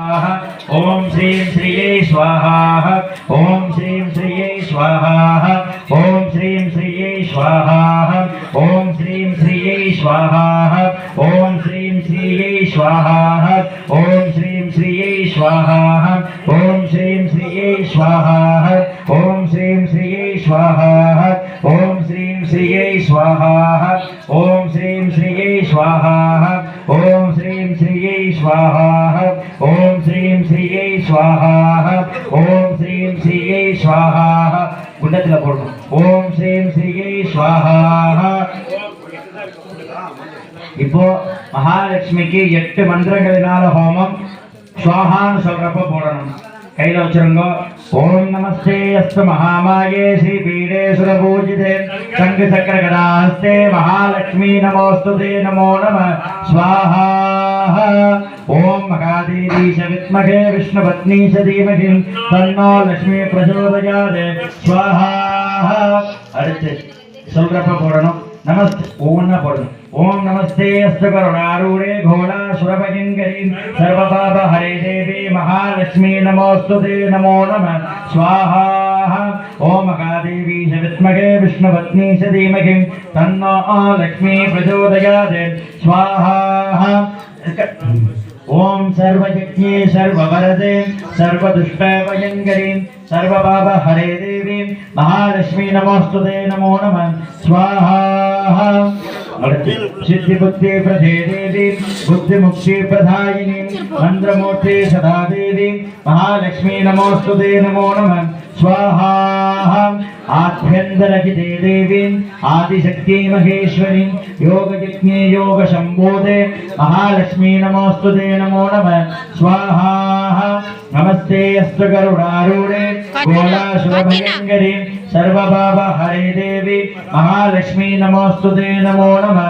ॐ श्रीं श्रियै स्वाहा। ॐ श्रीं श्रियै स्वाहा। ॐ श्रीं श्रियै स्वाहा। ॐ श्रीं श्रियै स्वाहा। ॐ श्रीं श्रियै स्वाहा। ஸ்வாஹாக ஓம் ஸ்ரீம் ஸ்ரீயை ஸ்வாஹாக குண்டத்தில் போடணும். ஓம் ஸ்ரீம் ஸ்ரீயை ஸ்வாஹாக இப்போ மகாலட்சுமிக்கு எட்டு மந்திரங்களினால ஹோமம் ஸ்வாஹான்னு சொல்றப்ப போடணும் கையில வச்சிருங்க ஓம் நமஸ்தே அஸ்து மகாமாயே ஸ்ரீ பீடேஸ்வர பூஜிதே சங்கு சக்கர கதாஸ்தே மகாலட்சுமி நமோஸ்துதே நமோ நம. ஸ்வாஹா. ஓம் மகாதேவி சவித்மகே விஷ்ணு பத்னி சதீமகி தன்னோ லட்சுமி பிரசோதயாதே. ஸ்வாஹா. அடுத்து சொல்றப்ப போடணும். नमस्ते। ओम न बोलो। ओम नमस्ते अस्त घोला घोड़ा सर्वपाप हरे देवी महालक्ष्मी नमोस्तुते नमो नमः। स्वाहा। ओम महादेवी च विद्महे, विष्णुपत्नी च धीमहि। तन्नो लक्ष्मी प्रचोदयात्। स्वाहा। ओम सर्वज्ञे सर्ववरदे सर्वदुष्टभयङ्करी सर्वपाप हरे देवी महालक्ष्मी नमोस्तुते नमो नमः। स्वाहा। सिद्धिबुद्धि प्रदेदेवी बुद्धिमुक्ति प्रधायिनी मंत्रमूर्ति सदा देवी महालक्ष्मी नमोस्तुते नमो नमः స్వాహ ఆభ్యంతరహితే దేవీం ఆదిశక్తి మహేశ్వరీం యోగయజ్ఞే యోగ శంభోదే మహాలక్ష్మీ నమోస్తు నమో నమ స్వాహ నమస్తే అస్తు గరుడారూఢే గోళాశుభయంకరీం సర్వభావ హరే దేవి మహాలక్ష్మీ నమోస్తు నమో నమ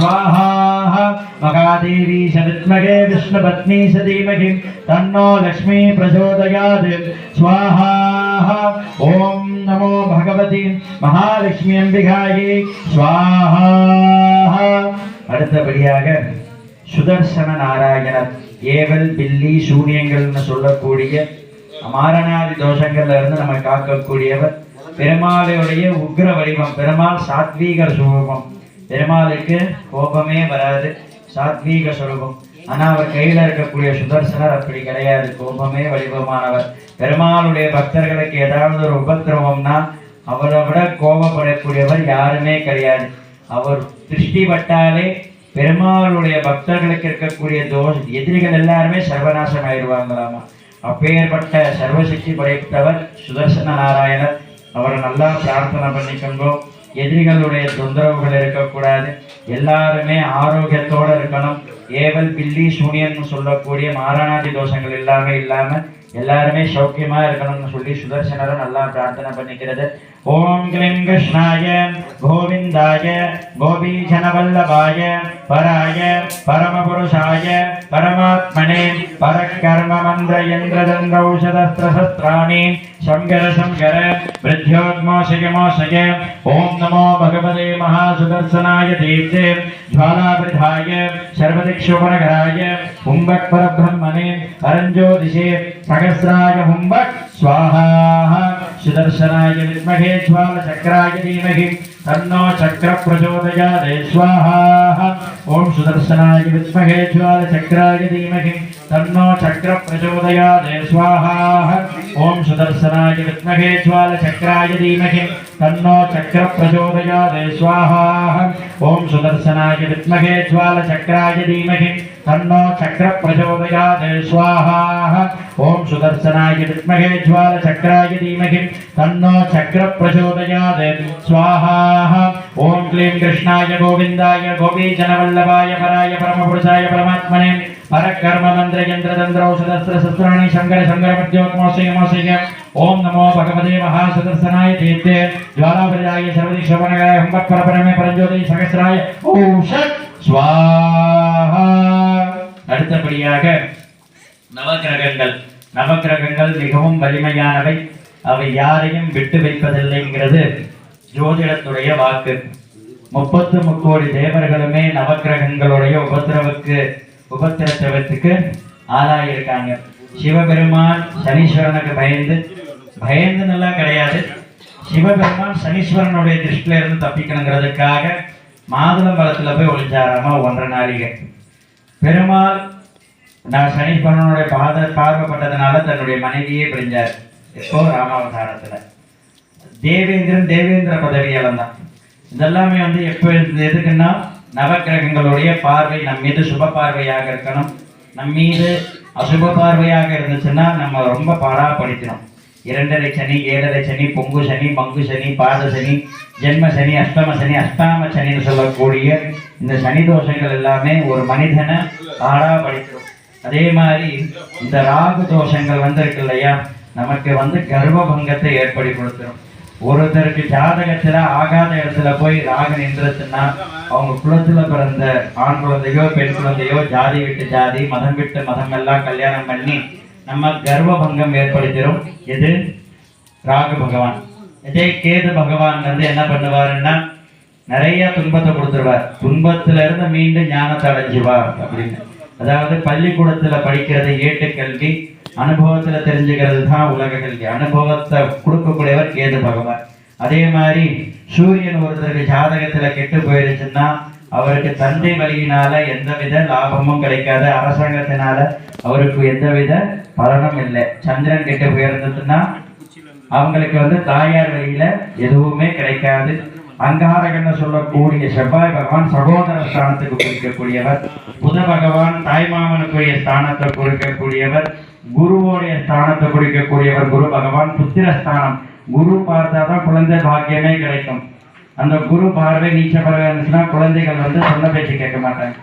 स्वाहाः महादेवी सविद्महे विष्णुपत्नी सधीमहि तन्नो लक्ष्मी प्रचोदयात्. स्वाहाः ॐ नमो भगवती महालक्ष्मी அம்பிகாயே ஸ்வாஹா அடுத்தபடியாக சுதர்சன நாராயணர் ஏவல் பில்லி சூனியங்கள்னு சொல்லக்கூடிய மாரணாதி தோஷங்கள்ல இருந்து நம்ம காக்கக்கூடியவர் பெருமாளையுடைய உக்ர வடிவம் பெருமாள் சாத்வீக சுரூபம் பெருமாளுக்கு கோபமே வராது. சாத்வீக சுரூபம். ஆனா அவர் கையில இருக்கக்கூடிய சுதர்சனர் அப்படி கிடையாது. கோபமே வடிவமானவர் பெருமாளுடைய பக்தர்களுக்கு ஏதாவது ஒரு உபத்திரவம்னா அவரை விட கோபப்படக்கூடியவர் யாருமே கிடையாது. அவர் திருஷ்டி பட்டாலே பெருமாளுடைய பக்தர்களுக்கு இருக்கக்கூடிய தோஷ எதிரிகள் எல்லாருமே சர்வநாசம் ஆயிடுவாங்களாமா? அப்பேற்பட்ட சர்வசக்தி படைத்தவர் சுதர்சன நாராயணர். அவரை நல்லா பிரார்த்தனை பண்ணிக்கொண்டோம் எதிரிகளுடைய தொந்தரவுகள் இருக்கக்கூடாது. எல்லாருமே ஆரோக்கியத்தோட இருக்கணும். ஏவல் பில்லி சூனியன் சொல்லக்கூடிய மாராணாதி தோஷங்கள் எல்லாமே இல்லாம எல்லாருமே சௌக்கியமா இருக்கணும்னு சொல்லி சுதர்சனரை நல்லா பிரார்த்தனை பண்ணிக்கிறது. ॐ क्लीं कृष्णाय गोविन्दाय गोपीचनवल्लभाय पराय परमपुरुषाय परमात्मने परकर्ममन्द्रयन्द्रदन्द्रौषधस्त्रशस्त्राणि शङ्कर शङ्कर वृद्ध्योग्मोषयमोषय ॐ नमो भगवते महासुदर्शनाय दीप्ते ज्वालावृधाय सर्वदिक्षुपरघराय हुम्बक् परब्रह्मणे परञ्ज्योतिषे सहस्राय हुम्बक् स्वाहा సుదర్శనాయ విద్మహే జ్వాల చక్రాయ ధీమహి తన్నో చక్ర ప్రచోదయాదే స్వాహ ఓం సుదర్శనాయ విద్మహే చక్రాయ ధీమహి तन्नो चक्र प्रचोदयात् स्वाहा ॐ सुदर्शनाय विद्महे ज्वालचक्राय धीमहि तन्नो चक्र प्रचोदयात् स्वाहा ॐ सुदर्शनाय विद्महे ज्वालचक्राय धीमहि तन्नो चक्र प्रचोदयात् स्वाहा ॐ सुदर्शनाय विद्महे ज्वालचक्राय धीमहि तन्नो चक्र प्रचोदयात् स्वाहा ॐ क्लीं कृष्णाय गोविन्दाय गोपीजनवल्लभाय पराय परमपुरुषाय परमात्मने ಪರಕರ್ಮ மந்திர ಯಂತ್ರ ತಂತ್ರ ಔಷಧ ಅಸ್ತ್ರ ಶಸ್ತ್ರಾಣಿ சங்கர ಶಂಕರ ಮಧ್ಯೋನ್ಮೋಷಯ ஓம் நமோ பகவதே ಭಗವತೆ ಮಹಾಸದಸ್ಸನಾಯ ತೀರ್ಥೆ ಜ್ವಾಲಾಪರಿಯಾಯ ಸರ್ವದಿ ಶ್ರವಣಗಾಯ ಹಂಬತ್ಪರ ಪರಮೇ ಪರಂಜ್ಯೋತಿ சகசிராய ஔஷத் ஸ்வாஹா அடுத்தபடியாக நவகிரகங்கள் நவகிரகங்கள் மிகவும் வலிமையானவை. அவை யாரையும் விட்டு வைப்பதில்லைங்கிறது ஜோதிடத்துடைய வாக்கு. முப்பத்து முக்கோடி தேவர்களுமே நவகிரகங்களுடைய உபத்திரவுக்கு உபத்திரத்துவத்துக்கு ஆளாகியிருக்காங்க சிவபெருமான் சனீஸ்வரனுக்கு பயந்து பயந்துன்னெல்லாம் கிடையாது. சிவபெருமான் சனீஸ்வரனுடைய திருஷ்டில இருந்து தப்பிக்கணுங்கிறதுக்காக மாதுளம்பழத்துல போய் ஒளிஞ்சாராமா ஒன்றரை நாளிகை பெருமாள் நான் சனீஸ்வரனுடைய பாத பார்வைப்பட்டதுனால தன்னுடைய மனைவியே பிரிஞ்சார். எப்போ? ராமாவதாரத்தில். தேவேந்திரன் தேவேந்திர பதவி இழந்தான் இதெல்லாமே வந்து எப்போ எதுக்குன்னா நவக்கிரகங்களுடைய பார்வை நம் மீது சுப பார்வையாக இருக்கணும். நம் மீது அசுப பார்வையாக இருந்துச்சுன்னா நம்ம ரொம்ப பாடாப்படுத்தினோம் இரண்டரை சனி ஏழரை சனி பொங்கு சனி மங்கு சனி பாத சனி ஜென்ம சனி அஷ்டம சனி அஷ்டாம சனின்னு சொல்லக்கூடிய இந்த சனி தோஷங்கள் எல்லாமே ஒரு மனிதனை பாடாப்படுத்திடும் அதே மாதிரி இந்த ராகு தோஷங்கள் வந்து இருக்கு இல்லையா? நமக்கு வந்து கர்ப்பபங்கத்தை ஏற்படுத்தி கொடுத்துரும். ஒருத்தருக்கு ஜாதகத்துல ஆகாத இடத்துல போய் ராகு நின்றதுன்னா அவங்க குலத்துல பிறந்த ஆண் குழந்தையோ பெண் குழந்தையோ ஜாதி விட்டு ஜாதி மதம் விட்டு மதம் எல்லாம் கல்யாணம் பண்ணி நம்ம கர்வபங்கம் ஏற்படுத்திடும் எது? ராகு பகவான். இதே கேது பகவான் வந்து என்ன பண்ணுவாருன்னா நிறைய துன்பத்தை கொடுத்துருவார். துன்பத்துல இருந்து மீண்டும் ஞானத்தை அடைஞ்சுவார் அப்படின்னு. அதாவது பள்ளிக்கூடத்துல படிக்கிறது ஏட்டு கல்வி அனுபவத்துல தெரிஞ்சுக்கிறது தான் உலக கல்வி அனுபவத்தை கொடுக்கக்கூடியவர் கேது பகவான். அதே மாதிரி சூரியன் ஒருத்தருக்கு ஜாதகத்துல கெட்டு போயிருச்சுன்னா அவருக்கு தந்தை வழியினால எந்தவித லாபமும் கிடைக்காது. அரசாங்கத்தினால அவருக்கு எந்தவித பலனும் இல்லை. சந்திரன் கெட்டு போயிருந்ததுன்னா அவங்களுக்கு வந்து தாயார் வழியில எதுவுமே கிடைக்காது. அங்காரகன்னு சொல்லக்கூடிய செவ்வாய் பகவான் சகோதர ஸ்தானத்துக்கு குறிக்கக்கூடியவர். புத பகவான் தாய்மாமனுக்குரிய ஸ்தானத்தை குறிக்கக்கூடியவர். குருவோடைய ஸ்தானத்தை குறிக்கக்கூடியவர் குரு பகவான். புத்திர ஸ்தானம் குரு பார்த்தாதான் குழந்தை பாக்கியமே கிடைக்கும். அந்த குரு பார்வை நீச்ச பார்வை இருந்துச்சுன்னா குழந்தைகள் வந்து சொன்ன பேச்சு கேட்க மாட்டாங்க.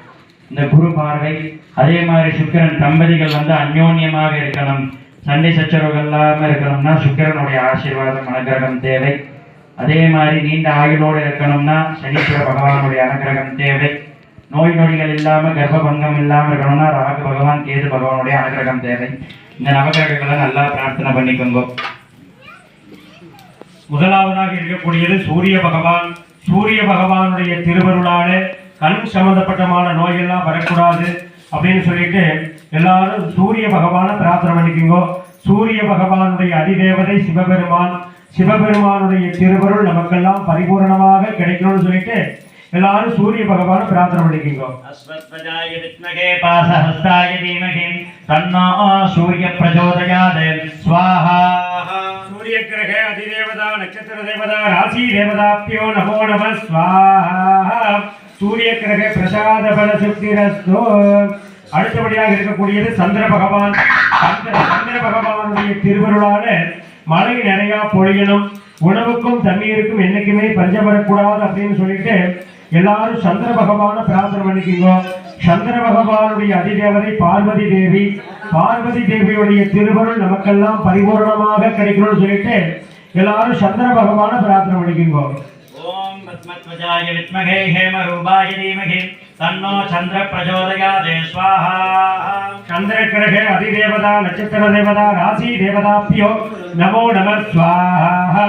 இந்த குரு பார்வை அதே மாதிரி சுக்கிரன் தம்பதிகள் வந்து அந்யோன்யமாக இருக்கணும். சண்டை சச்சரவுகள் இல்லாமல் இருக்கணும்னா சுக்கிரனுடைய ஆசீர்வாதம் அனுகிரகம் தேவை. அதே மாதிரி நீண்ட ஆயுளோடு இருக்கணும்னா சனீஸ்வர பகவானுடைய அனுகிரகம் தேவை. நோய் நொடிகள் இல்லாம கர்ப்பபங்கம் இல்லாம இருக்கணும்னா ராகு பகவான் கேது பகவானுடைய அனுகிரகம் தேவை. இந்த நவகிரகங்களை நல்லா பிரார்த்தனை பண்ணிக்கோங்க. முதலாவதாக இருக்கக்கூடியது சூரிய பகவான். சூரிய பகவானுடைய திருவருளால கண் சம்பந்தப்பட்டமான நோயெல்லாம் வரக்கூடாது அப்படின்னு சொல்லிட்டு எல்லாரும் சூரிய பகவானை பிரார்த்தனை பண்ணிக்கோங்க. சூரிய பகவானுடைய அதிதேவதை சிவபெருமான் சிவபெருமானுடைய திருவருள் நமக்கெல்லாம் பரிபூர்ணமாக கிடைக்கணும்னு சொல்லிட்டு எல்லாரும் சூரிய பகவான பிரார்த்தனை பண்ணிக்கிங்கோ. அஸ்வத்வஜாய விஷ்ணகே பாசஹஸ்தாய தீமகே தன்னா சூரிய பிரச்சோதயாதே ஸ்வாஹா. சூரிய கிரக அதிதேவதா நட்சத்திர தேவதா ராசி தேவதாப்யோ நமோ நம ஸ்வாஹா. சூரிய கிரக பிரசாத பல சுக்திரஸ்தோ அடுத்தபடியாக இருக்கக்கூடியது சந்திர பகவான். சந்திர பகவானுடைய திருவருளால மழை நிறைய பொழியணும். உணவுக்கும் தண்ணீருக்கும் என்னைக்குமே பஞ்சம் வரக்கூடாது அப்படின்னு சொல்லிட்டு எல்லாரும் சந்திர பகவானை பிரார்த்தனை பண்ணிக்கோங்க. சந்திர பகவானுடைய அதிதேவதை பார்வதி தேவி பார்வதி தேவியுடைய திருவருள் நமக்கெல்லாம் பரிபூர்ணமாக கிடைக்கணும்னு சொல்லிட்டு எல்லாரும் சந்திர பகவான பிரார்த்தனை பண்ணிக்கோங்க. ॐ पद्मध्वजाय विद्महे हेमरूपाय धीमहि तन्नो चन्द्र प्रचोदयात् स्वाहा சந்திர கிரக அதிதேவதா நட்சத்திர தேவதா ராசி தேவதாப்பியோ நமோ நம ஸ்வாஹா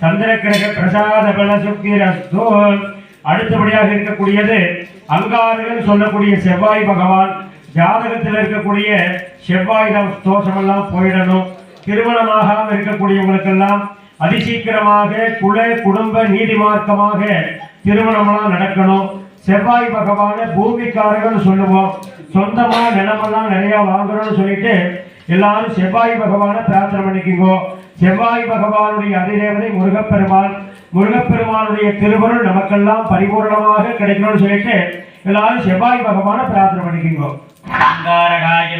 சந்திர கிரக பிரசாத பல சுக்கிரஸ்து அடுத்தபடியாக இருக்கக்கூடியது அங்காரகன் சொல்லக்கூடிய செவ்வாய் பகவான் ஜாதகத்தில் இருக்கக்கூடிய செவ்வாய் தோ- தோஷமெல்லாம் போயிடணும் திருமணமாகாம இருக்கக்கூடியவங்களுக்கெல்லாம் அதிசீக்கிரமாக குல குடும்ப நீதி நீதிமார்க்கமாக திருமணமெல்லாம் நடக்கணும். செவ்வாய் பகவான பூமிக்காரர்கள் சொல்லுவோம். சொந்தமா நிலமெல்லாம் நிறைய வாங்குறோம்னு சொல்லிட்டு எல்லாரும் செவ்வாய் பகவானை பிரார்த்தனை பண்ணிக்குங்கோ. செவ்வாய் பகவானுடைய அதிதேவதை முருகப்பெருமான் முருகப்பெருமானுடைய திருவருள் நமக்கெல்லாம் பரிபூர்ணமாக கிடைக்கணும்னு சொல்லிட்டு எல்லாரும் செவ்வாய் பகவானை பிரார்த்தனை பண்ணிக்குங்கோ.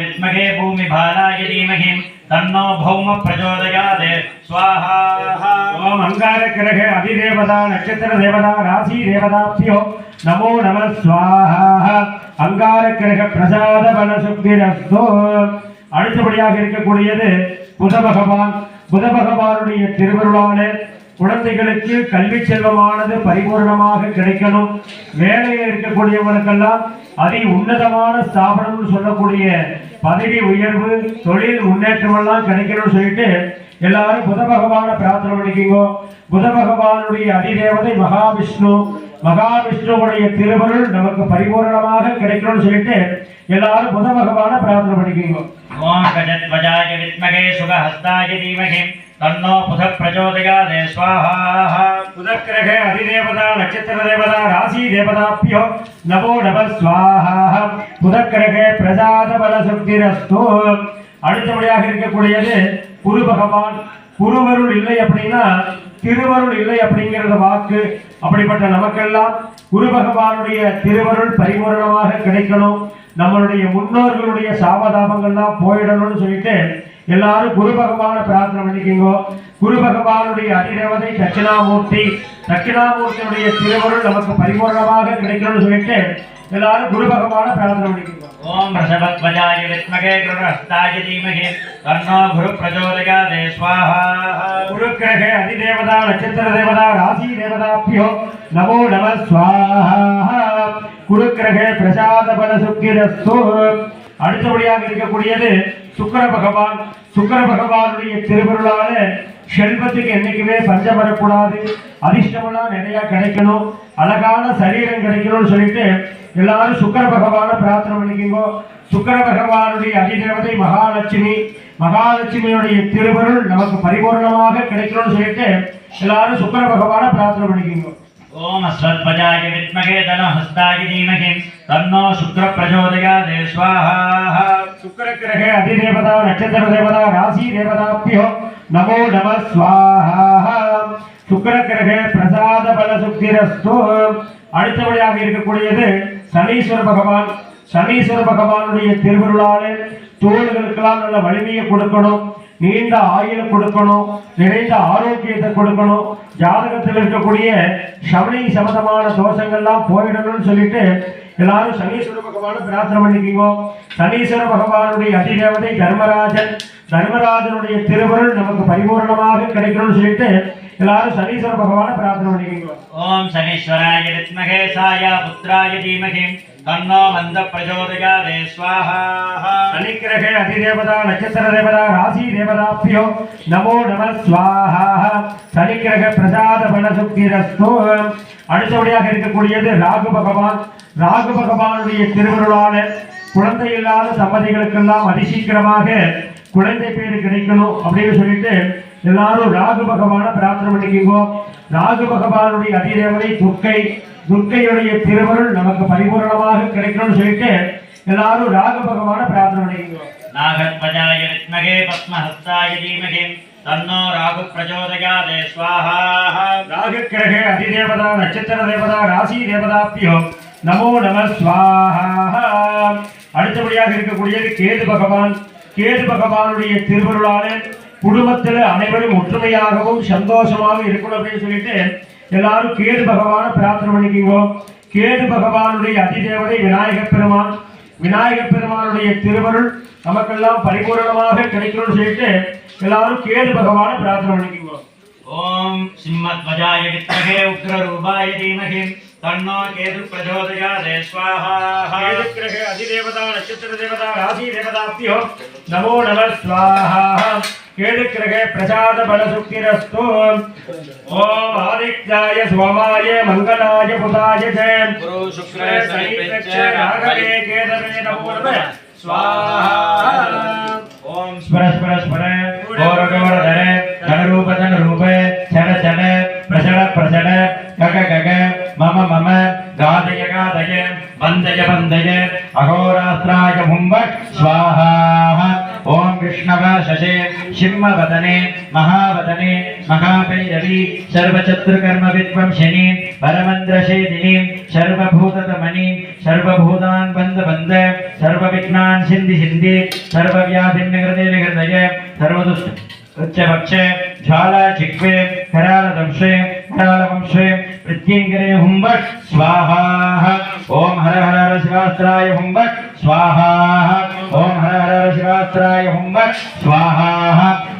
வித்மகே பூமி பாலாய தீமகே. तन्नो भौम प्रचोदयात् स्वाहा ஓம் அங்கார கிரக அதிதேவதா நட்சத்திர தேவதா ராசி தேவதாப்பியோ நமோ நம ஸ்வாஹா அங்கார கிரக பிரசாத பல சுக்திரஸ்தோ அடுத்தபடியாக இருக்கக்கூடியது புத பகவான் புத பகவானுடைய திருவருளான குழந்தைகளுக்கு கல்வி செல்வமானது பரிபூர்ணமாக கிடைக்கணும் வேலையில் இருக்கக்கூடியவங்களுக்கெல்லாம் அதி உன்னதமான ஸ்தாபனம்னு சொல்லக்கூடிய பதவி உயர்வு தொழில் முன்னேற்றம் எல்லாம் கிடைக்கணும்னு சொல்லிட்டு எல்லாரும் புத பகவான பிரார்த்தனை பண்ணிக்கோங்க. புத பகவானுடைய அதிதேவதை மகாவிஷ்ணு மகாவிஷ்ணுவுடைய திருவருள் நமக்கு பரிபூர்ணமாக கிடைக்கணும்னு சொல்லிட்டு எல்லாரும் புத பகவான பிரார்த்தனை பண்ணிக்கோங்க. ஓம் கஜத்வஜாய வித்மகே சுகஹஸ்தாய தீமகி. தன்னோ புத பிரச்சோதயாதே ஸ்வாஹா. புதக்கிரக அதிதேவதா நட்சத்திர தேவதா ராசி தேவதாப்பியோ நமோ நம ஸ்வாஹா புதக்கிரக பிரசாத பல சுக்திரஸ்து அடுத்தபடியாக இருக்கக்கூடியது குரு பகவான் குருவருள் இல்லை அப்படின்னா திருவருள் இல்லை அப்படிங்கிறது வாக்கு. அப்படிப்பட்ட நமக்கெல்லாம் குரு பகவானுடைய திருவருள் பரிபூரணமாக கிடைக்கணும். நம்மளுடைய முன்னோர்களுடைய சாபதாபங்கள்லாம் போயிடணும்னு சொல்லிட்டு எல்லாரும் குரு பகவானை பிரார்த்தனை பண்ணிக்கோங்க. குரு பகவானுடைய அதிதேவதை தட்சிணாமூர்த்தி தட்சிணாமூர்த்தியுடைய திருவருள் நமக்கு பரிபூர்ணமாக கிடைக்கணும்னு சொல்லிட்டு எல்லாரும் குரு பகவானை பிரார்த்தனை பண்ணிக்கோங்க. ஓம் ரிஷபத்வஜாய வித்மகே கிருணஹஸ்தாய தீமகி. தன்னோ குரு பிரச்சோதயாதே ஸ்வாஹா. குரு கிரக அதிதேவதா நட்சத்திர தேவதா ராசி தேவதாப்பியோ நமோ நம ஸ்வாஹா. குரு கிரக பிரசாத பல சுக்கிரஸ்து அடுத்தபடியாக இருக்கக்கூடியது சுக்கிர பகவான். சுக்கர பகவானுடைய திருவருளால செல்வத்துக்கு என்னைக்குமே பஞ்சம் வரக்கூடாது. அதிர்ஷ்டமெல்லாம் நிறைய கிடைக்கணும். அழகான சரீரம் கிடைக்கணும்னு சொல்லிட்டு எல்லாரும் சுக்கர பகவானை பிரார்த்தனை பண்ணிக்கோ சுக்கர பகவானுடைய அதிதேவதை மகாலட்சுமி மகாலட்சுமியுடைய திருவருள் நமக்கு பரிபூர்ணமாக கிடைக்கணும்னு சொல்லிட்டு எல்லாரும் சுக்கர பகவானை பிரார்த்தனை பண்ணிக்கோங்க. ஓம் அஸ்வத்வஜாய வித்மகே தனஹஸ்தாய தீமகே. தன்னோ சுக்ர பிரச்சோதயாதே ஸ்வாஹா சுக்கிர கிரக அதிதேவதா நட்சத்திர தேவதா ராசி தேவதாப்பியோ நமோ நம ஸ்வாஹா சுக்கிர பிரசாத பல சுக்திரஸ்து அடுத்தபடியாக இருக்கக்கூடியது சனீஸ்வர பகவான். சனீஸ்வர பகவானுடைய திருவருளாலே தோள்களுக்கெல்லாம் நல்ல வலிமையை கொடுக்கணும். நீண்ட ஆயுள் கொடுக்கணும். நிறைந்த ஆரோக்கியத்தை கொடுக்கணும். ஜாதகத்தில் இருக்கக்கூடிய சமணி சம்பந்தமான தோஷங்கள்லாம் போயிடணும்னு சொல்லிட்டு எல்லாரும் சனீஸ்வர பகவான பிரார்த்தனை பண்ணிக்கோங்க சனீஸ்வர பகவானுடைய அதிதேவதை தர்மராஜன். தர்மராஜனுடைய திருவருள் நமக்கு பரிபூர்ணமாக கிடைக்கணும்னு சொல்லிட்டு எல்லாரும் சனீஸ்வர பகவான பிரார்த்தனை பண்ணிக்கோங்க ஓம் சனீஸ்வராய வித்மகே சாயா தீமகே. தன்னோ மந்த பிரச்சோதயாதே ஸ்வாஹா. சனிக்கிரக அதிதேவதா நட்சத்திர தேவதா ராசி தேவதாப்பியோ நமோ நம ஸ்வாஹா. சனிக்கிரக பிரசாத பலசுக்திரஸ்து அடுத்தபடியாக இருக்கக்கூடியது ராகு பகவான். ராகு பகவானுடைய திருவருளான குழந்தை இல்லாத தம்பதிகளுக்கெல்லாம் அதிசீக்கிரமாக குழந்தை பேரு கிடைக்கணும் அப்படின்னு சொல்லிட்டு எல்லாரும் ராகு பகவானை பிரார்த்தனை பண்ணிக்கோங்க. ராகு பகவானுடைய அதிதேவதை துர்க்கை துர்க்கையுடைய திருவருள் நமக்கு பரிபூரணமாக கிடைக்கணும்னு சொல்லிட்டு எல்லாரும் ராகு பகவானை பிரார்த்தனை பண்ணிக்கோங்க. நாகத்வஜாய வித்மகே பத்மஹஸ்தாய தீமகி தன்னோ ராகு பிரச்சோதயாதே ஸ்வாஹா. ராகு கிரக அதிதேவதா நட்சத்திர தேவதா ராசி தேவதாப்பியோ நமோ நம ஸ்வாஹா. அடுத்தபடியாக இருக்கக்கூடியது கேது பகவான். கேது பகவானுடைய திருவருளால குடும்பத்தில் அனைவரும் ஒற்றுமையாகவும் சந்தோஷமாக இருக்கணும் அப்படின்னு சொல்லிட்டு எல்லாரும் கேது பகவானை பிரார்த்தனை பண்ணிக்கோங்க கேது பகவானுடைய அதிதேவதை விநாயகப் பெருமான் விநாயகப் பெருமானுடைய திருவருள் நமக்கெல்லாம் பரிபூரணமாக கிடைக்கணும்னு சொல்லிட்டு எல்லாரும் கேது பகவானை பிரார்த்தனை பண்ணிக்கோங்க ஓம் சிம்மத்வஜாய வித்மகே உக்ரரூபாய தீமகே. தன்னோ கேது பிரச்சோதயாதே ஸ்வாஹா கேதுக்கிரக அதிதேவதா நட்சத்திர தேவதா ராசி தேவதாப்பியோ நமோ நம ஸ்வாஹா கேதுக்கிரக பிரசாத பல சுக்கிரஸ்து ஓம் ஆதித்யாய சோமாய மங்களாய புதாய ச குரு சுக்ர சனிப்பெச்ச ராகவே கேதவே நமோ நம ஸ்வாஹா ஓம் ஸ்மர ஸ்மர ஸ்மர கோர கோர தர மம மம காதய காதய வந்தய வந்தய அகோராத்ராய மும்ப ஸ்வாஹா ஓம் விஷ்ணவ சசே சிம்மவதனே மகாவதனே மகாபைரவி சர்வச்சத்ருகர்ம வித்வம்சினி பரமந்திரசேதினி சர்வபூததமணி சர்வபூதான் வந்த வந்த சர்வவிக்னான் சிந்தி சிந்தி சர்வவியாபின்னிகிருதே நிகிருதய சர்வதுஷ்ட உச்சபக்ஷே ज्वालाचिक्वे करालदंशे करालवंशे प्रत्यङ्करे हुम्बट् स्वाहा ओम हर हर हर शिवास्त्राय हुम्बट् स्वाहा ओम हर हर हर शिवास्त्राय हुम्बट् स्वाहा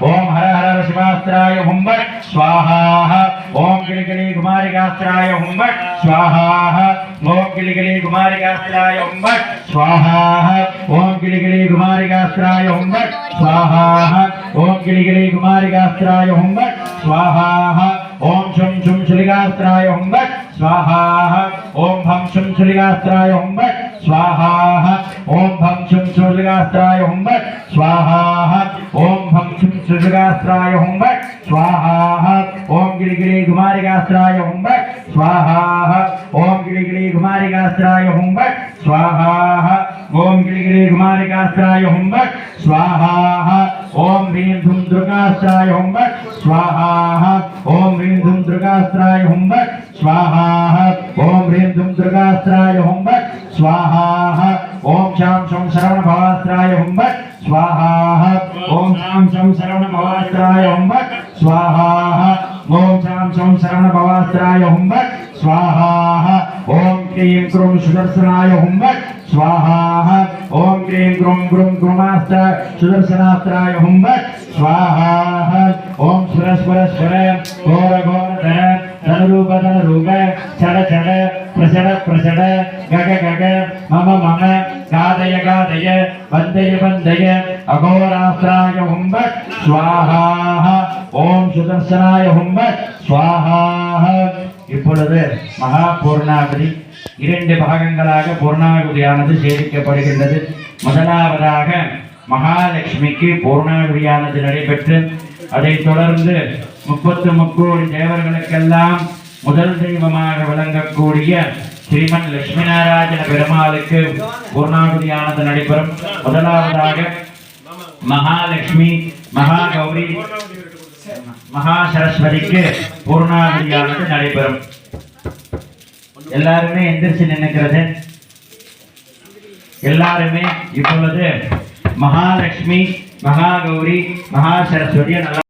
ओम हर हर हर शिवास्त्राय हुम्बट् स्वाहा ॐ गिलिगिलि कुमारिकास्त्राय हुम्बट् स्वाहा ओम ॐ गिलिगिलि कुमारिकास्त्राय हुम्बट् स्वाहा ओम ॐ गिलिगिलि कुमारिकास्त्राय हुम्बट् स्वाहा ओम गिरिगिरि कुमारिकास्त्राय हुं वट् स्वाहा। ओम शुं शुं शुलिकास्त्राय हुं वट् स्वाहा। ओम भम शुं शुलिकास्त्राय हुं वट् स्वाहा। ओम भम शुं शुलिकास्त्राय हुं वट् स्वाहा। ओम भम शुं शुलिकास्त्राय हुं वट् स्वाहा। ओम गिरिगिरि कुमारिकास्त्राय हुं वट् स्वाहा। ओम गिरिगिरि कुमारिकास्त्राय हुं वट् स्वाहा। ओम गिरिगिरि कुमारिकास्त्राय हुं वट् स्वाहा। ओम ह्रीं धुम दुर्गास्त्राय हुम स्वाहा ओम ह्रीं धुम दुर्गास्त्राय हुम स्वाहा ओम ह्रीं धुम दुर्गास्त्राय हुम स्वाहा ओम शाम शं शरण भवास्त्राय हुम स्वाहा ओम शाम शं शरण भवास्त्राय हुम स्वाहा ओम शाम शं शरण भवास्त्राय हुम स्वाहा ओम क्लीं क्रूं सुदर्शनाय हुम स्वाहा ஓம் கிரீம் குரும் குரும் குருமாஸ்திர சுதர்சனாஸ்திராய ஹும் ஸ்வாஹாஹ ஓம் ஸ்வர ஸ்வர கோர கோர தர தனரூப தனரூப சட சட பிரசட பிரசட கக கக மம மம காதய காதய வந்தய வந்தய அகோராஸ்திராய ஹும் ஸ்வாஹாஹ ஓம் சுதர்சனாய ஹும் ஸ்வாஹாஹ இப்பொழுது மகா பூர்ணாவதி இரண்டு பாகங்களாக பூர்ணாகுதியானது சேவிக்கப்படுகின்றது முதலாவதாக மகாலட்சுமிக்கு பூர்ணாகுதியானது நடைபெற்று அதைத் தொடர்ந்து முப்பத்து முக்கோடி தேவர்களுக்கெல்லாம் முதல் தெய்வமாக விளங்கக்கூடிய ஸ்ரீமன் லட்சுமி நாராயண பெருமாளுக்கு பூர்ணாகுதியானது நடைபெறும். முதலாவதாக மகாலட்சுமி மகாகௌரி மகா சரஸ்வதிக்கு பூர்ணாகுதியானது நடைபெறும். எல்லாருமே எந்திரிச்சு நினைக்கிறது எல்லாருமே இப்பொழுது மகாலட்சுமி மகாகௌரி மகா சரஸ்வதியை நல்லா